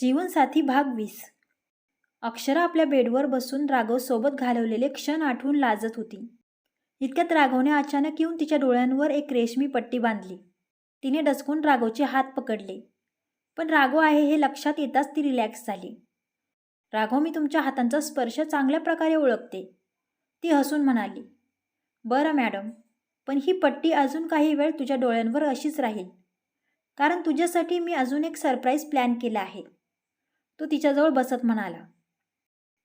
जीवनसाथी भाग वीस. अक्षरा आपल्या बेडवर बसून राघवसोबत घालवलेले क्षण आठवून लाजत होती. इतक्यात राघवने अचानक येऊन तिच्या डोळ्यांवर एक रेशमी पट्टी बांधली. तिने डचकून राघवचे हात पकडले. पण राघव आहे हे लक्षात येताच ती रिलॅक्स झाली. राघव मी तुमच्या हातांचा स्पर्श चांगल्या प्रकारे ओळखते. ती हसून म्हणाली. बरं मॅडम पण ही पट्टी अजून काही वेळ तुझ्या डोळ्यांवर अशीच राहील. कारण तुझ्यासाठी मी अजून एक सरप्राईज प्लॅन केला आहे. तो तिच्याजवळ बसत म्हणाला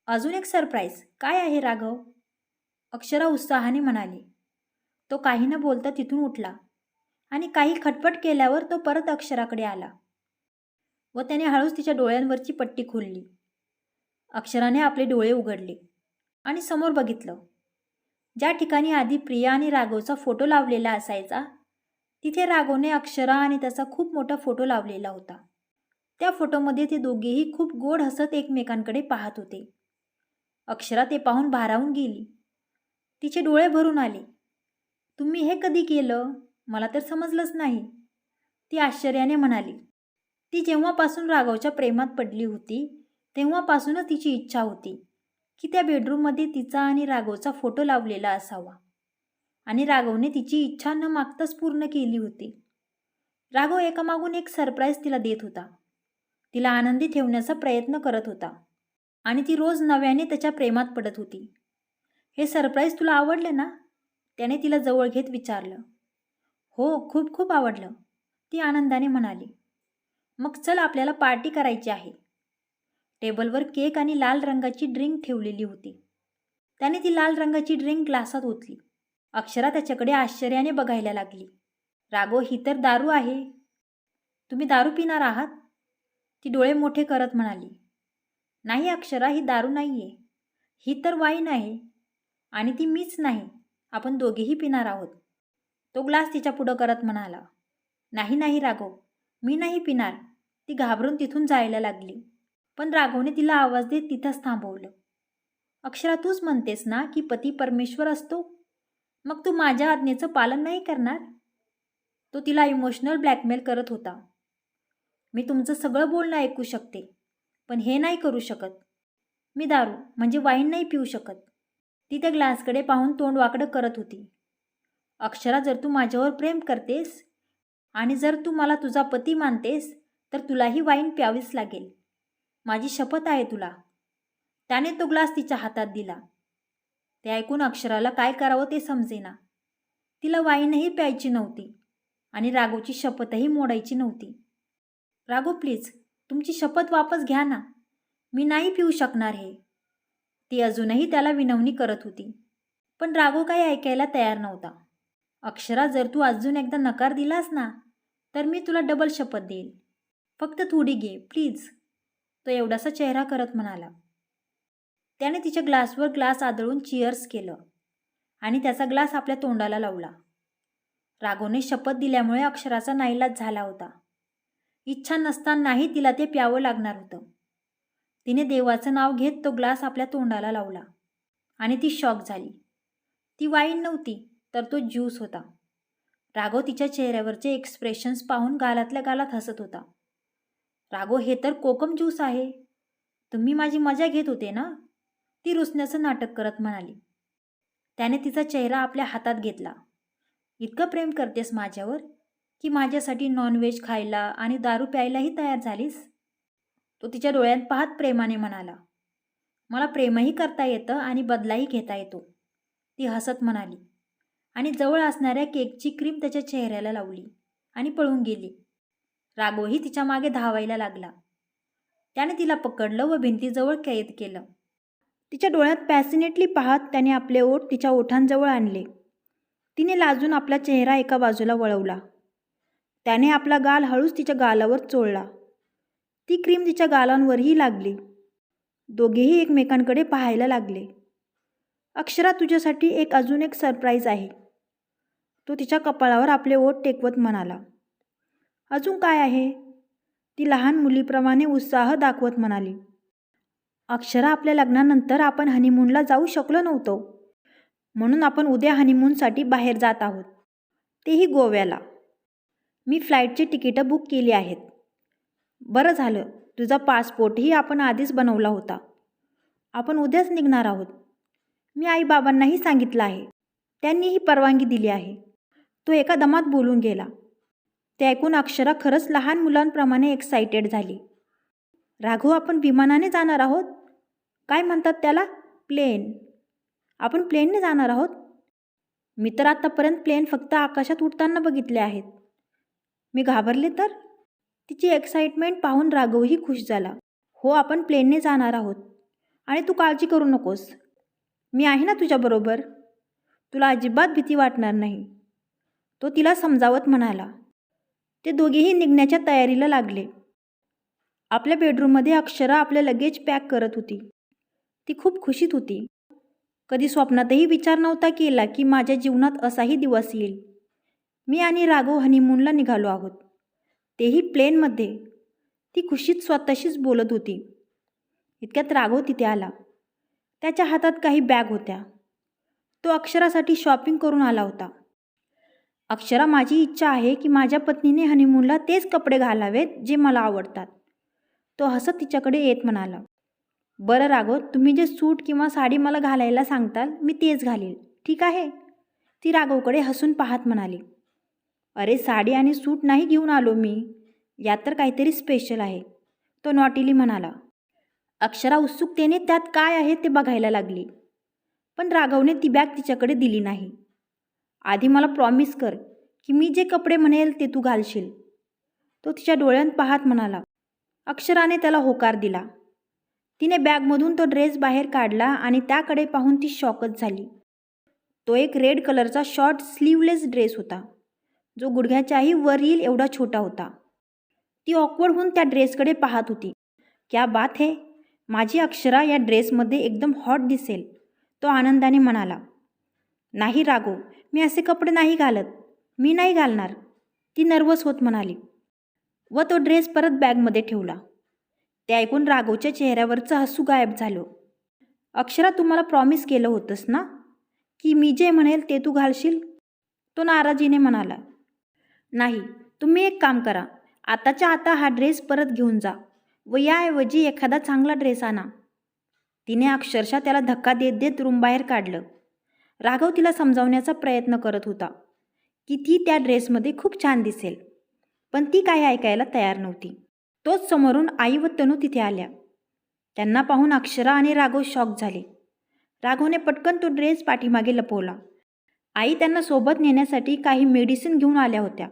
अजून एक सरप्राईज काय आहे राघव? अक्षरा उत्साहाने म्हणाली तो काही न बोलता तिथून उठला आणि काही खटपट केल्यावर तो परत अक्षराकडे आला व त्याने हळूच तिच्या डोळ्यांवरची पट्टी खोलली. अक्षराने आपले डोळे उघडले आणि समोर बघितलं. ज्या ठिकाणी आधी प्रिया आणि राघवचा फोटो लावलेला असायचा तिथे राघवने अक्षरा आणि त्याचा खूप मोठा फोटो लावलेला होता. त्या फोटोमध्ये ते दोघेही खूप गोड हसत एकमेकांकडे पाहत होते. अक्षरा ते पाहून भारावून गेली. तिचे डोळे भरून आले. तुम्ही हे कधी केलं? मला तर समजलंच नाही. ती आश्चर्याने म्हणाली. ती जेव्हापासून राघवच्या प्रेमात पडली होती तेव्हापासूनच तिची इच्छा होती की त्या बेडरूममध्ये तिचा आणि राघवचा फोटो लावलेला असावा. आणि राघवने तिची इच्छा न मागताच पूर्ण केली होती. राघव एकामागून एक सरप्राईज तिला देत होता. तिला आनंदी ठेवण्याचा प्रयत्न करत होता. आणि ती रोज नव्याने त्याच्या प्रेमात पडत होती. हे सरप्राईज तुला आवडले ना? त्याने तिला जवळ घेत विचारलं. हो खूप खूप आवडलं ती आनंदाने म्हणाली. मग चल आपल्याला पार्टी करायची आहे. टेबलवर केक आणि लाल रंगाची ड्रिंक ठेवलेली होती. त्याने ती लाल रंगाची ड्रिंक ग्लासात ओतली. अक्षरा त्याच्याकडे आश्चर्याने बघायला लागली. राघव ही तर दारू आहे. तुम्ही दारू पिणार आहात? ती डोळे मोठे करत म्हणाली नाही अक्षरा ही दारू नाही आहे ही तर वाईन आहे. आणि ती मीच नाही. आपण दोघेही पिणार आहोत. तो ग्लास तिच्या पुढं करत म्हणाला नाही नाही राघव. मी नाही पिणार. ती घाबरून तिथून जायला लागली. पण राघवने तिला आवाज देत तिथंच थांबवलं. अक्षरा तूच म्हणतेस ना की पती परमेश्वर असतो? मग तू माझ्या आज्ञेचं पालन नाही करणार? तो तिला इमोशनल ब्लॅकमेल करत होता. मी तुमचं सगळं बोलणं ऐकू शकते पण हे नाही करू शकत. मी दारू म्हणजे वाईन नाही पिऊ शकत. ती त्या ग्लासकडे पाहून तोंड वाकडं करत होती. अक्षरा जर तू माझ्यावर प्रेम करतेस आणि जर तू मला तुझा पती मानतेस तर तुलाही वाईन प्यावीच लागेल. माझी शपथ आहे तुला. त्याने तो ग्लास तिच्या हातात दिला. ते ऐकून अक्षराला काय करावं ते समजेना. तिला वाईनही प्यायची नव्हती आणि राघवची शपथही मोडायची नव्हती. राघव प्लीज तुमची शपथ वापस घ्या ना. मी नाही पिऊ शकणार हे. ती अजूनही त्याला विनवणी करत होती. पण राघव काही ऐकायला तयार नव्हता. अक्षरा जर तू अजून एकदा नकार दिलास ना तर मी तुला डबल शपथ देईल. फक्त थोडी घे प्लीज तो एवढासा चेहरा करत म्हणाला. त्याने तिच्या ग्लासवर ग्लास आदळून चिअर्स केलं आणि त्याचा ग्लास आपल्या तोंडाला लावला. राघोने शपथ दिल्यामुळे अक्षराचा नाईलाज झाला होता. इच्छा नसतानाही तिला ते प्यावं लागणार होतं. तिने देवाचं नाव घेत तो ग्लास आपल्या तोंडाला लावला आणि ती शॉक झाली. ती वाईन नव्हती तर तो ज्यूस होता. राघव तिच्या चेहऱ्यावरचे एक्सप्रेशन्स पाहून गालातल्या गालात हसत होता. राघो हे तर कोकम ज्यूस आहे. तुम्ही माझी मजा घेत होते ना? ती रुसण्याचं नाटक करत म्हणाली. त्याने तिचा चेहरा आपल्या हातात घेतला. इतकं प्रेम करतेस माझ्यावर? की माझ्यासाठी नॉनव्हेज खायला आणि दारू प्यायलाही तयार झालीस? तो तिच्या डोळ्यात पाहत प्रेमाने म्हणाला. मला प्रेमही करता येतं आणि बदलाही घेता येतो. ती हसत म्हणाली आणि जवळ असणाऱ्या केकची क्रीम त्याच्या चेहऱ्याला लावली आणि पळून गेली. राघवही तिच्यामागे धावायला लागला. त्याने तिला पकडलं व भिंतीजवळ कैद केलं. तिच्या डोळ्यात पॅसिनेटली पाहत त्याने आपले ओठ तिच्या ओठांजवळ आणले. तिने लाजून आपला चेहरा एका बाजूला वळवला. त्याने आपला गाल हळूच तिच्या गालावर चोळला. ती क्रीम तिच्या गालांवरही लागली. दोघेही एकमेकांकडे पाहायला लागले. अक्षरा तुझ्यासाठी एक अजून एक सरप्राईज आहे. तो तिच्या कपाळावर आपले ओठ टेकवत म्हणाला. अजून काय आहे? ती लहान मुलीप्रमाणे उत्साह दाखवत म्हणाली. अक्षरा आपल्या लग्नानंतर आपण हनीमूनला जाऊ शकलो नव्हतो. म्हणून आपण उद्या हनीमूनसाठी बाहेर जात आहोत. तेही गोव्याला. मी फ्लाईटची तिकीटं बुक केली आहेत. बरं झालं तुझा पासपोर्टही आपण आधीच बनवला होता. आपण उद्याच निघणार आहोत. मी आईबाबांनाही सांगितलं आहे. त्यांनीही परवानगी दिली आहे. तो एका दमात बोलून गेला. ते ऐकून अक्षरा खरंच लहान मुलांप्रमाणे एक्साइटेड झाली. राघव आपण विमानाने जाणार आहोत? काय म्हणतात त्याला? प्लेन. आपण प्लेनने जाणार आहोत? मी तर आत्तापर्यंत प्लेन फक्त आकाशात उडताना बघितले आहेत. मी घाबरले तर? तिची एक्साइटमेंट पाहून राघवही खुश झाला. हो आपण प्लेनने जाणार आहोत. आणि तू काळजी करू नकोस. मी आहे ना तुझ्याबरोबर तुला अजिबात भीती वाटणार नाही. तो तिला समजावत म्हणाला. ते दोघेही निघण्याच्या तयारीला लागले. आपल्या बेडरूममध्ये अक्षरा आपले लगेज पॅक करत होती. ती खूप खुशीत होती. कधी स्वप्नातही विचार नव्हता केला की माझ्या जीवनात असाही दिवस येईल. मी आणि राघव हनीमूनला निघालो आहोत. तेही प्लेनमध्ये ती खुशीत स्वतःशीच बोलत होती. इतक्यात राघव तिथे आला. त्याच्या हातात काही बॅग होत्या. तो अक्षरासाठी शॉपिंग करून आला होता. अक्षरा माझी इच्छा आहे की माझ्या पत्नीने हनीमूनला तेच कपडे घालावेत जे मला आवडतात. तो हसत तिच्याकडे येत म्हणाला. बरं राघव तुम्ही जे सूट किंवा साडी मला घालायला सांगताल मी तेच घालील. ठीक आहे? ती राघवकडे हसून पाहत म्हणाली. अरे साडी आणि सूट नाही घेऊन आलो मी. यात तर काहीतरी स्पेशल आहे. तो नॉटिली म्हणाला. अक्षरा उत्सुकतेने त्यात काय आहे ते बघायला लागली. पण राघवने ती बॅग तिच्याकडे दिली नाही. आधी मला प्रॉमिस कर की मी जे कपडे म्हणेल ते तू घालशील. तो तिच्या डोळ्यांत पाहत म्हणाला. अक्षराने त्याला होकार दिला. तिने बॅगमधून तो ड्रेस बाहेर काढला आणि त्याकडे पाहून ती शॉकच झाली. तो एक रेड कलरचा शॉर्ट स्लीवलेस ड्रेस होता. जो गुडघ्याच्याही वर येईल एवढा छोटा होता. ती ऑकवर्ड होऊन त्या ड्रेसकडे पाहत होती. क्या बात है? माझी अक्षरा या ड्रेसमध्ये एकदम हॉट दिसेल तो आनंदाने म्हणाला. नाही रागो मी असे कपडे नाही घालत. मी नाही घालणार. ती नर्वस होत म्हणाली. व तो ड्रेस परत बॅगमध्ये ठेवला. ते ऐकून राघवच्या चेहऱ्यावरचं हसू गायब झालं. अक्षरा तुम्हाला प्रॉमिस केलं होतंस ना? की मी जे म्हणेल ते तू घालशील? तो नाराजीने म्हणाला. नाही तुम्ही एक काम करा. आताच्या आता हा ड्रेस परत घेऊन जा व याऐवजी एखादा चांगला ड्रेस आणा. तिने अक्षरशः त्याला धक्का देत देत रूमबाहेर काढलं. राघव तिला समजावण्याचा प्रयत्न करत होता. की ती त्या ड्रेसमध्ये खूप छान दिसेल. पण ती काही ऐकायला तयार नव्हती. तोच समोरून आई व तनू तिथे आल्या. त्यांना पाहून अक्षरा आणि राघव शॉक झाले. राघवने पटकन तो ड्रेस पाठीमागे लपवला. आई त्यांना सोबत नेण्यासाठी काही मेडिसिन घेऊन आल्या होत्या.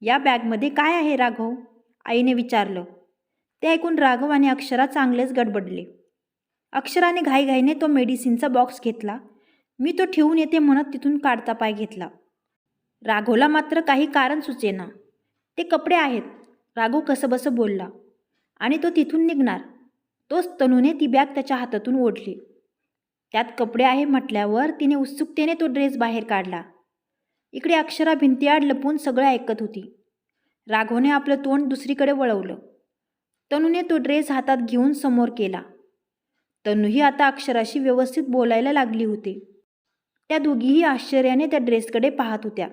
या बॅगमध्ये काय आहे राघव? आईने विचारलं. ते ऐकून राघव आणि अक्षरा चांगलेच गडबडले. अक्षराने घाईघाईने तो मेडिसिनचा बॉक्स घेतला. मी तो ठेवून येते म्हणत तिथून काढता पाय घेतला. राघवला मात्र काही कारण सुचेना. ते कपडे आहेत. राघव कसंबसं बोलला. आणि तो तिथून निघणार. तोच तनूने ती बॅग त्याच्या हातातून ओढली. त्यात कपडे आहे म्हटल्यावर तिने उत्सुकतेने तो ड्रेस बाहेर काढला. इकडे अक्षरा भिंतीआड लपून सगळं ऐकत होती. राघवने आपलं तोंड दुसरीकडे वळवलं. तनूने तो ड्रेस हातात घेऊन समोर केला. तनूही आता अक्षराशी व्यवस्थित बोलायला लागली होती. त्या दोघीही आश्चर्याने त्या ड्रेसकडे पाहत होत्या.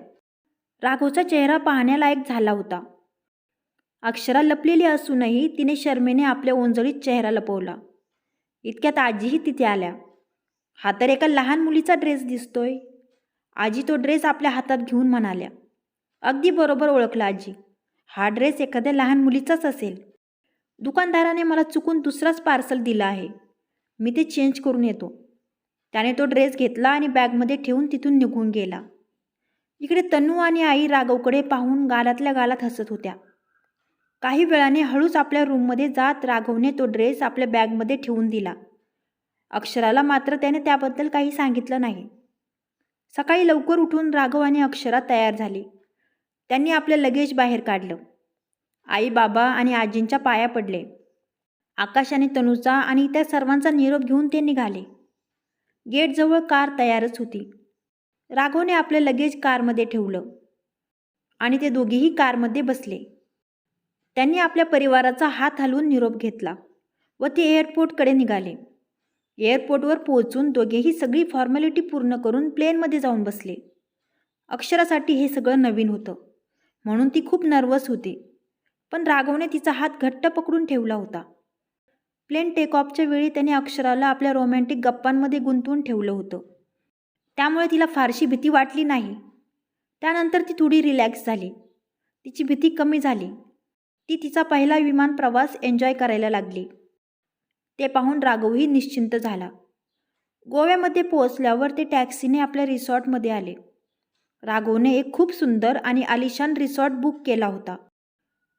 राघवचा चेहरा पाहण्यालायक झाला होता. अक्षरा लपलेली असूनही तिने शर्मेने आपल्या ओंजळीत चेहरा लपवला. इतक्यात आजीही तिथे आल्या. हा तर एका लहान मुलीचा ड्रेस दिसतोय. आजी तो ड्रेस आपल्या हातात घेऊन म्हणाल्या अगदी बरोबर ओळखला आजी. हा ड्रेस एखाद्या लहान मुलीचाच असेल. दुकानदाराने मला चुकून दुसराच पार्सल दिला आहे. मी ते चेंज करून येतो. त्याने तो ड्रेस घेतला आणि बॅगमध्ये ठेवून तिथून निघून गेला. इकडे तनू आणि आई राघवकडे पाहून गालातल्या गालात हसत होत्या. काही वेळाने हळूच आपल्या रूममध्ये जात राघवने तो ड्रेस आपल्या बॅगमध्ये ठेवून दिला. अक्षराला मात्र त्याने त्याबद्दल काही सांगितलं नाही. सकाळी लवकर उठून राघव आणि अक्षरा तयार झाली. त्यांनी आपलं लगेज बाहेर काढलं. आई बाबा आणि आजींच्या पाया पडले. आकाश आणि तनूचा आणि त्या सर्वांचा निरोप घेऊन ते निघाले. गेटजवळ कार तयारच होती. राघवने आपलं लगेज कारमध्ये ठेवलं. आणि ते दोघेही कारमध्ये बसले. त्यांनी आपल्या परिवाराचा हात हलवून निरोप घेतला व ते एअरपोर्टकडे निघाले. एअरपोर्टवर पोहोचून दोघेही सगळी फॉर्मॅलिटी पूर्ण करून प्लेनमध्ये जाऊन बसले. अक्षरासाठी हे सगळं नवीन होतं. म्हणून ती खूप नर्वस होती. पण राघवने तिचा हात घट्ट पकडून ठेवला होता. प्लेन टेकऑफच्या वेळी त्याने अक्षराला आपल्या रोमॅन्टिक गप्पांमध्ये गुंतवून ठेवलं होतं. त्यामुळे तिला फारशी भीती वाटली नाही. त्यानंतर ती थोडी रिलॅक्स झाली. तिची भीती कमी झाली. ती तिचा पहिला विमान प्रवास एन्जॉय करायला लागली. ते पाहून राघवही निश्चिंत झाला. गोव्यामध्ये पोहोचल्यावर ते टॅक्सीने आपल्या रिसॉर्टमध्ये आले. राघवने एक खूप सुंदर आणि आलिशान रिसॉर्ट बुक केला होता.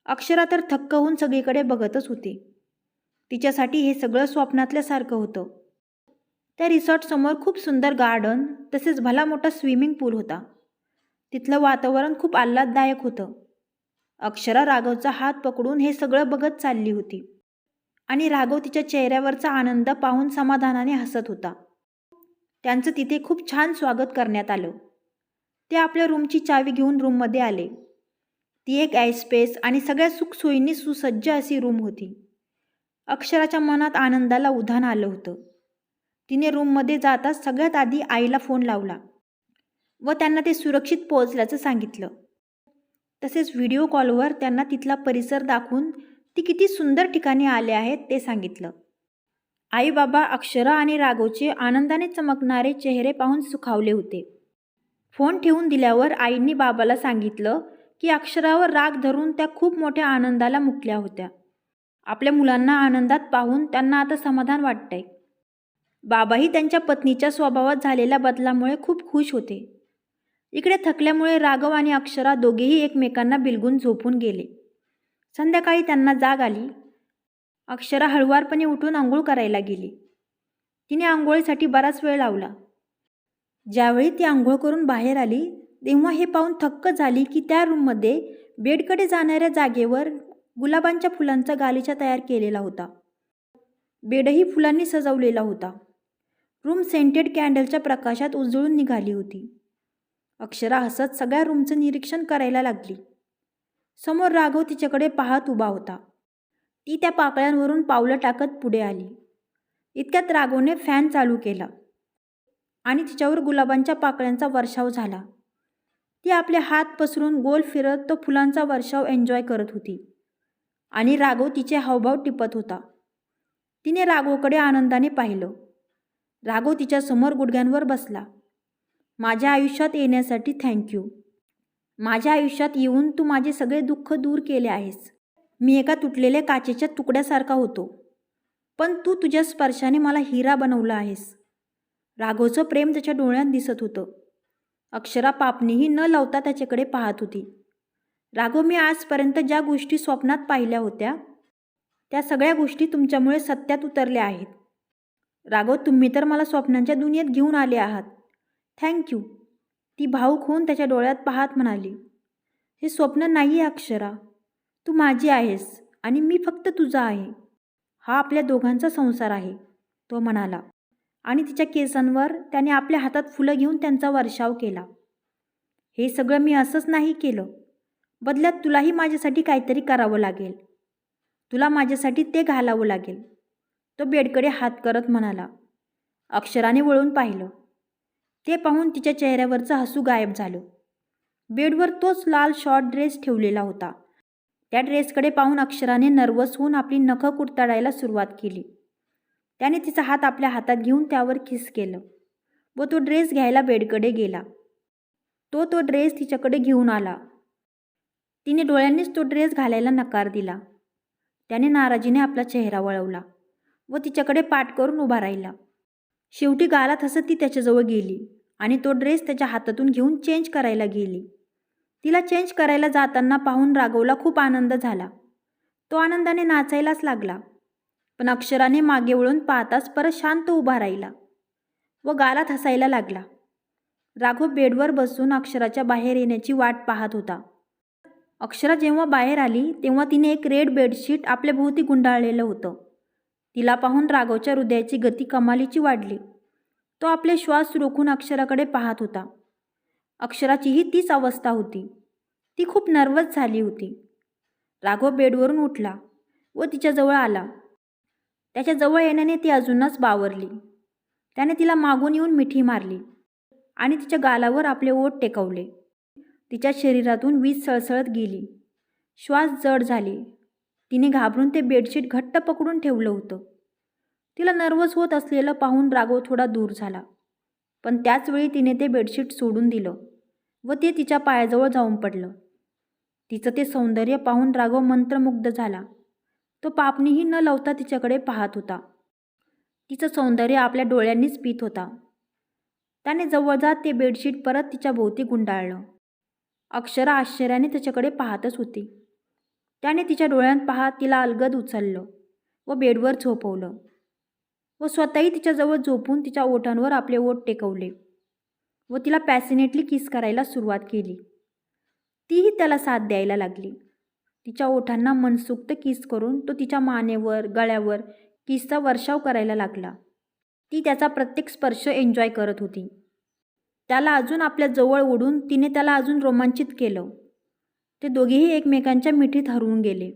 अक्षरा तर थक्क होऊन सगळीकडे बघतच होती. तिच्यासाठी हे सगळं स्वप्नातल्यासारखं होतं. त्या रिसॉर्टसमोर खूप सुंदर गार्डन तसेच भला मोठा स्विमिंग पूल होता. तिथलं वातावरण खूप आल्हाददायक होतं. अक्षरा राघवचा हात पकडून हे सगळं बघत चालली होती. आणि राघव तिच्या चेहऱ्यावरचा आनंद पाहून समाधानाने हसत होता. त्यांचं तिथे खूप छान स्वागत करण्यात आलं. ते आपल्या रूमची चावी घेऊन रूममध्ये आले. ती एक आयस्पेस आणि सगळ्या सुखसोयींनी सुसज्ज अशी रूम होती. अक्षराच्या मनात आनंदाला उधाण आलं होतं. तिने रूममध्ये जाताच सगळ्यात आधी आईला फोन लावला व त्यांना ते सुरक्षित पोहोचल्याचं सांगितलं. तसेच व्हिडिओ कॉलवर त्यांना तिथला परिसर दाखवून ती किती सुंदर ठिकाणी आले आहेत ते सांगितलं. आई बाबा अक्षरा आणि राघवचे आनंदाने चमकणारे चेहरे पाहून सुखावले होते. फोन ठेवून दिल्यावर आईंनी बाबाला सांगितलं की अक्षरावर राग धरून त्या खूप मोठ्या आनंदाला मुकल्या होत्या. आपल्या मुलांना आनंदात पाहून त्यांना आता समाधान वाटतंय. बाबाही त्यांच्या पत्नीच्या स्वभावात झालेल्या बदलामुळे खूप खुश होते. इकडे थकल्यामुळे राघव आणि अक्षरा दोघेही एकमेकांना बिलगून झोपून गेले. संध्याकाळी त्यांना जाग आली. अक्षरा हळुवारपणे उठून आंघोळ करायला गेली. तिने आंघोळीसाठी बराच वेळ लावला. ज्यावेळी ती आंघोळ करून बाहेर आली तेव्हा हे पाहून थक्क झाली की त्या रूममध्ये बेडकडे जाणाऱ्या जागेवर गुलाबांच्या फुलांचा गालिचा तयार केलेला होता. बेडही फुलांनी सजवलेला होता. रूम सेंटेड कॅन्डलच्या प्रकाशात उजळून निघाली होती. अक्षरा हसत सगळ्या रूमचं निरीक्षण करायला लागली. समोर राघव तिच्याकडे पाहत उभा होता. ती त्या पाकळ्यांवरून पावलं टाकत पुढे आली. इतक्यात राघवने फॅन चालू केला आणि तिच्यावर गुलाबांच्या पाकळ्यांचा वर्षाव झाला. ती आपले हात पसरून गोल फिरत तो फुलांचा वर्षाव एन्जॉय करत होती आणि राघव तिचे हावभाव टिपत होता. तिने राघवकडे आनंदाने पाहिलं. राघव तिच्यासमोर गुडघ्यांवर बसला. माझ्या आयुष्यात येण्यासाठी थँक्यू माझ्या आयुष्यात येऊन तू माझे सगळे दुःख दूर केले आहेस. मी एका तुटलेल्या काचेच्या तुकड्यासारखा होतो. पण तू तुझ्या स्पर्शाने मला हिरा बनवला आहेस. राघवचं प्रेम त्याच्या डोळ्यात दिसत होतं. अक्षरा पापणीही न लावता त्याच्याकडे पाहत होती. राघव मी आजपर्यंत ज्या गोष्टी स्वप्नात पाहिल्या होत्या त्या सगळ्या गोष्टी तुमच्यामुळे सत्यात उतरल्या आहेत. राघव तुम्ही तर मला स्वप्नांच्या दुनियेत घेऊन आले आहात. थँक्यू. ती भाऊक होऊन त्याच्या डोळ्यात पाहत म्हणाली हे स्वप्न नाही आहे अक्षरा. तू माझी आहेस आणि मी फक्त तुझा आहे. हा आपल्या दोघांचा संसार आहे तो म्हणाला आणि तिच्या केसांवर त्याने आपल्या हातात फुलं घेऊन त्यांचा वर्षाव केला. हे सगळं मी असंच नाही केलं. बदल्यात तुलाही माझ्यासाठी काहीतरी करावं लागेल. तुला माझ्यासाठी ते घालावं लागेल. तो बेडकडे हात करत म्हणाला. अक्षराने वळून पाहिलं. ते पाहून तिच्या चेहऱ्यावरचं हसू गायब झालं. बेडवर तोच लाल शॉर्ट ड्रेस ठेवलेला होता. त्या ड्रेसकडे पाहून अक्षराने नर्वस होऊन आपली नखं कुडताडायला सुरुवात केली. त्याने तिचा हात आपल्या हातात घेऊन त्यावर खिस केलं व तो ड्रेस घ्यायला बेडकडे गेला. तो तो ड्रेस तिच्याकडे घेऊन आला. तिने डोळ्यांनीच तो ड्रेस घालायला नकार दिला. त्याने नाराजीने आपला चेहरा वळवला व तिच्याकडे पाठ करून उभा राहिला. शेवटी गालात हसत ती त्याच्याजवळ गेली. आणि तो ड्रेस त्याच्या हातातून घेऊन चेंज करायला गेली. तिला चेंज करायला जाताना पाहून राघवला खूप आनंद झाला. तो आनंदाने नाचायलाच लागला. पण अक्षराने मागे वळून पाहताच परत शांत उभा राहिला व गालात हसायला लागला. राघव बेडवर बसून अक्षराच्या बाहेर येण्याची वाट पाहत होता. अक्षरा जेव्हा बाहेर आली तेव्हा तिने एक रेड बेडशीट आपल्या भोवती गुंडाळलेलं होतं. तिला पाहून राघवच्या हृदयाची गती कमालीची वाढली. तो आपले श्वास रोखून अक्षराकडे पाहत होता. अक्षराचीही तीच अवस्था होती. ती खूप नर्वस झाली होती. राघव बेडवरून उठला व तिच्याजवळ आला. त्याच्याजवळ येण्याने ती अजूनच बावरली. त्याने तिला मागून येऊन मिठी मारली आणि तिच्या गालावर आपले ओठ टेकवले. तिच्या शरीरातून वीज सळसळत गेली. श्वास जड झाले. तिने घाबरून ते बेडशीट घट्ट पकडून ठेवलं होतं. तिला नर्वस होत असलेलं पाहून राघव थोडा दूर झाला. पण त्याचवेळी तिने ते बेडशीट सोडून दिलं व ते तिच्या पायाजवळ जाऊन पडलं. तिचं ते सौंदर्य पाहून राघव मंत्रमुग्ध झाला. तो पापणीही न लावता तिच्याकडे पाहत होता. तिचं सौंदर्य आपल्या डोळ्यांनीच पित होता. त्याने जवळ जात ते बेडशीट परत तिच्या भोवती गुंडाळलं. अक्षरा आश्चर्याने त्याच्याकडे पाहतच होती. त्याने तिच्या डोळ्यांत पाहत तिला अलगद उचललं व बेडवर झोपवलं. व स्वतःही तिच्याजवळ झोपून तिच्या ओठांवर आपले ओठ टेकवले व तिला पॅसिनेटली किस करायला सुरुवात केली. तीही त्याला साथ द्यायला लागली. तिच्या ओठांना मनसुक्त किस करून तो तिच्या मानेवर गळ्यावर किसचा वर्षाव करायला लागला. ती त्याचा प्रत्येक स्पर्श एन्जॉय करत होती. त्याला अजून आपल्या जवळ ओढून तिने त्याला अजून रोमांचित केलं. ते दोघेही एकमेकांच्या मिठीत हरवून गेले.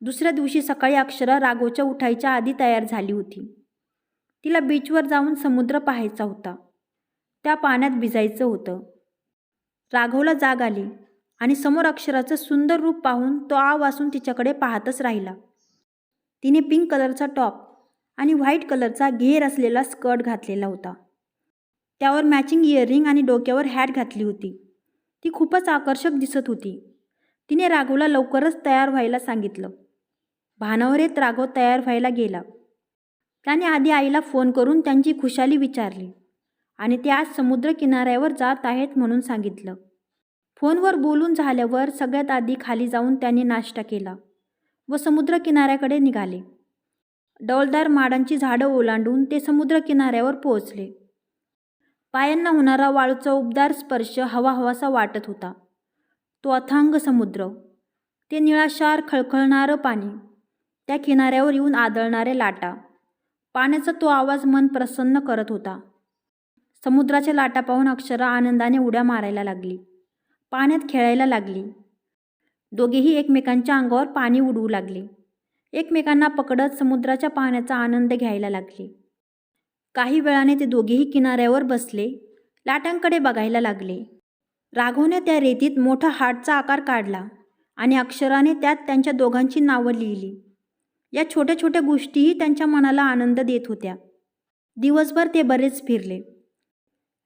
दुसऱ्या दिवशी सकाळी अक्षरा राघवच्या उठायच्या आधी तयार झाली होती. तिला बीचवर जाऊन समुद्र पाहायचा होता. त्या पाण्यात भिजायचं होतं. राघवला जाग आली आणि समोर अक्षराचं सुंदर रूप पाहून तो आ वासून तिच्याकडे पाहतच राहिला. तिने पिंक कलरचा टॉप आणि व्हाईट कलरचा घेर असलेला स्कर्ट घातलेला होता. त्यावर मॅचिंग इयरिंग आणि डोक्यावर हॅट घातली होती. ती खूपच आकर्षक दिसत होती. तिने राघवला लवकरच तयार व्हायला सांगितलं. भानावर येत राघव तयार व्हायला गेला. त्याने आधी आईला फोन करून त्यांची खुशाली विचारली आणि ते आज समुद्र किनाऱ्यावर जात आहेत म्हणून सांगितलं. फोनवर बोलून झाल्यावर सगळ्यात आधी खाली जाऊन त्यांनी नाश्ता केला व समुद्र किनाऱ्याकडे निघाले. डौलदार माडांची झाडं ओलांडून ते समुद्र किनाऱ्यावर पोहोचले. पायांना होणारा वाळूचा उबदार स्पर्श हवाहवासा वाटत होता. तो अथांग समुद्र. ते निळाशार खळखळणारं पाणी. त्या किनाऱ्यावर येऊन आदळणारे लाटा. पाण्याचा तो आवाज मन प्रसन्न करत होता. समुद्राच्या लाटा पाहून अक्षरा आनंदाने उड्या मारायला लागली. पाण्यात खेळायला लागली. दोघेही एकमेकांच्या अंगावर पाणी उडवू लागले. एकमेकांना पकडत समुद्राच्या पाण्याचा आनंद घ्यायला लागले. काही वेळाने ते दोघेही किनाऱ्यावर बसले लाटांकडे बघायला लागले. राघवने त्या रेतीत मोठा हाटचा आकार काढला आणि अक्षराने त्यात त्यांच्या दोघांची नावं लिहिली. या छोट्या छोट्या गोष्टीही त्यांच्या मनाला आनंद देत होत्या. दिवसभर ते बरेच फिरले.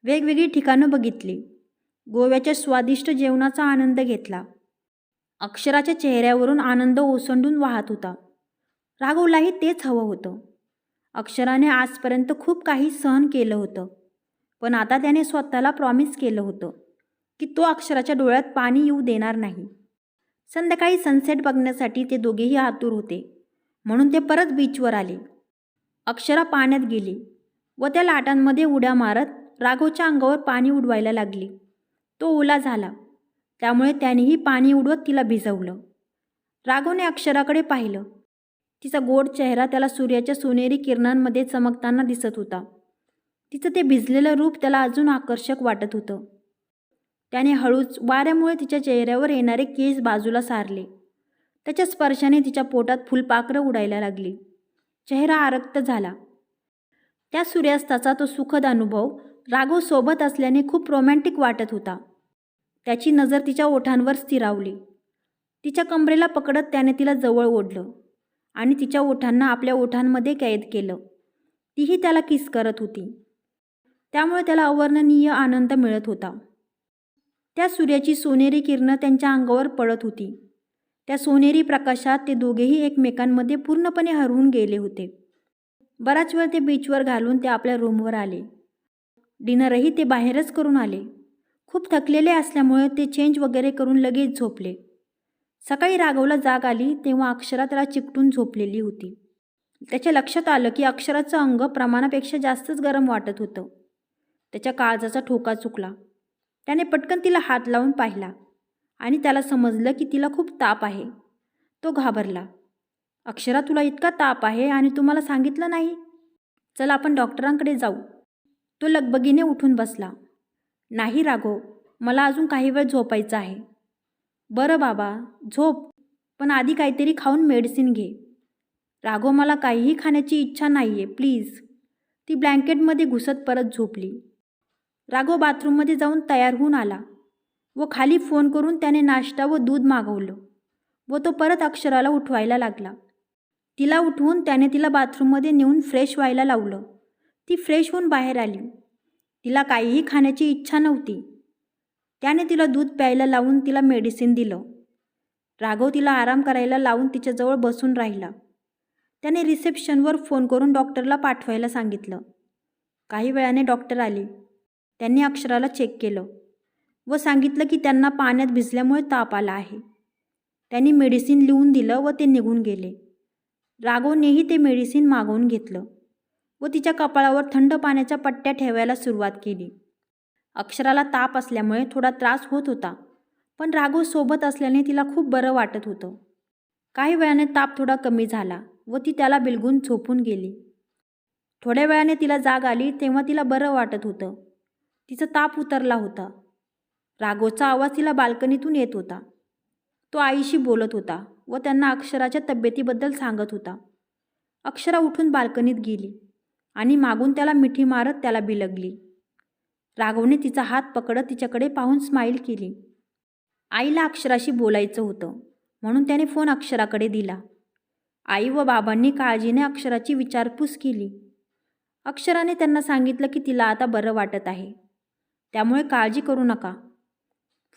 वेगवेगळी ठिकाणं बघितली. गोव्याच्या स्वादिष्ट जेवणाचा आनंद घेतला. अक्षराच्या चेहऱ्यावरून आनंद ओसंडून वाहत होता. राघवलाही तेच हवं होतं. अक्षराने आजपर्यंत खूप काही सहन केलं होतं. पण आता त्याने स्वतःला प्रॉमिस केलं होतं की तो अक्षराच्या डोळ्यात पाणी येऊ देणार नाही. संध्याकाळी सनसेट बघण्यासाठी ते दोघेही आतुर होते. म्हणून ते परत बीचवर आले. अक्षरा पाण्यात गेली व त्या लाटांमध्ये उड्या मारत राघवच्या अंगावर पाणी उडवायला लागली. तो ओला झाला. त्यामुळे त्यानेही पाणी उडवत तिला भिजवलं. राघवने अक्षराकडे पाहिलं. तिचा गोड चेहरा त्याला सूर्याच्या सोनेरी किरणांमध्ये चमकताना दिसत होता. तिचं ते भिजलेलं रूप त्याला अजून आकर्षक वाटत होतं. त्याने हळूच वाऱ्यामुळे तिच्या चेहऱ्यावर येणारे केस बाजूला सारले. त्याच्या स्पर्शाने तिच्या पोटात फुलपाखरं उडायला लागली. चेहरा आरक्त झाला. त्या सूर्यास्ताचा तो सुखद अनुभव राघव सोबत असल्याने खूप रोमॅन्टिक वाटत होता. त्याची नजर तिच्या ओठांवर स्थिरावली. तिच्या कमरेला पकडत त्याने तिला जवळ ओढलं आणि तिच्या ओठांना आपल्या ओठांमध्ये कैद केलं. तीही त्याला किस करत होती. त्यामुळे त्याला अवर्णनीय आनंद मिळत होता. त्या सूर्याची सोनेरी किरणं त्यांच्या अंगावर पडत होती. त्या सोनेरी प्रकाशात ते दोघेही एकमेकांमध्ये पूर्णपणे हरवून गेले होते. बराच वेळ ते बीचवर घालून ते आपल्या रूमवर आले. डिनरही ते बाहेरच करून आले. खूप थकलेले असल्यामुळे ते चेंज वगैरे करून लगेच झोपले. सकाळी राघवला जाग आली तेव्हा अक्षरा त्याला चिकटून झोपलेली होती. त्याच्या लक्षात आलं की अक्षराचं अंग प्रमाणापेक्षा जास्तच गरम वाटत होतं. त्याच्या काळजाचा ठोका चुकला. त्याने पटकन तिला हात लावून पाहिला. आणि त्याला समजलं की तिला खूप ताप आहे. तो घाबरला. अक्षरा तुला इतका ताप आहे आणि तुम्हाला सांगितलं नाही? चल आपण डॉक्टरांकडे जाऊ. तो लगबगीने उठून बसला. नाही राघव. मला अजून काही वेळ झोपायचं आहे. बरं बाबा. झोप. पण आधी काहीतरी खाऊन मेडिसिन घे. राघव मला काहीही खाण्याची इच्छा नाही आहे प्लीज. ती ब्लँकेटमध्ये घुसत परत झोपली. राघव बाथरूममध्ये जाऊन तयार होऊन आला. व खाली फोन करून त्याने नाश्ता व दूध मागवलं व तो परत अक्षराला उठवायला लागला. तिला उठवून त्याने तिला बाथरूममध्ये नेऊन फ्रेश व्हायला लावलं. ती फ्रेश होऊन बाहेर आली. तिला काहीही खाण्याची इच्छा नव्हती. त्याने तिला दूध प्यायला लावून तिला मेडिसिन दिलं. राघव तिला आराम करायला लावून तिच्याजवळ बसून राहिला. त्याने रिसेप्शनवर फोन करून डॉक्टरला पाठवायला सांगितलं. काही वेळाने डॉक्टर आले. त्यांनी अक्षराला चेक केलं. व सांगितलं की त्यांना पाण्यात भिजल्यामुळे ताप आला आहे. त्यांनी मेडिसिन लिहून दिलं व ते निघून गेले. राघवनेही ते मेडिसिन मागवून घेतलं व तिच्या कपाळावर थंड पाण्याच्या पट्ट्या ठेवायला सुरुवात केली. अक्षराला ताप असल्यामुळे थोडा त्रास होत होता पण राघव सोबत असल्याने तिला खूप बरं वाटत होतं. काही वेळाने ताप थोडा कमी झाला व ती त्याला बिलगून झोपून गेली. थोड्या वेळाने तिला जाग आली तेव्हा तिला बरं वाटत होतं. तिचा ताप उतरला होता. राघवचा आवाज तिला बाल्कनीतून येत होता. तो आईशी बोलत होता व त्यांना अक्षराच्या तब्येतीबद्दल सांगत होता. अक्षरा उठून बाल्कनीत गेली आणि मागून त्याला मिठी मारत त्याला बिलगली. राघवने तिचा हात पकडत तिच्याकडे पाहून स्माईल केली. आईला अक्षराशी बोलायचं होतं म्हणून त्याने फोन अक्षराकडे दिला. आई व बाबांनी काळजीने अक्षराची विचारपूस केली. अक्षराने त्यांना सांगितलं की तिला आता बरं वाटत आहे. त्यामुळे काळजी करू नका.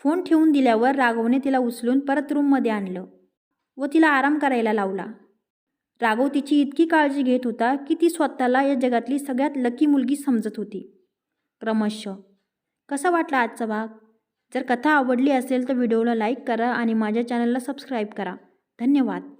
फोन ठेवून दिल्यावर राघवने तिला उचलून परत रूममध्ये आणलं व तिला आराम करायला लावला. राघव तिची इतकी काळजी घेत होता की ती स्वतःला या जगातली सगळ्यात लकी मुलगी समजत होती. क्रमशः कसा वाटला आजचा भाग? जर कथा आवडली असेल तर व्हिडिओला लाईक करा आणि माझ्या चॅनलला सबस्क्राईब करा. धन्यवाद.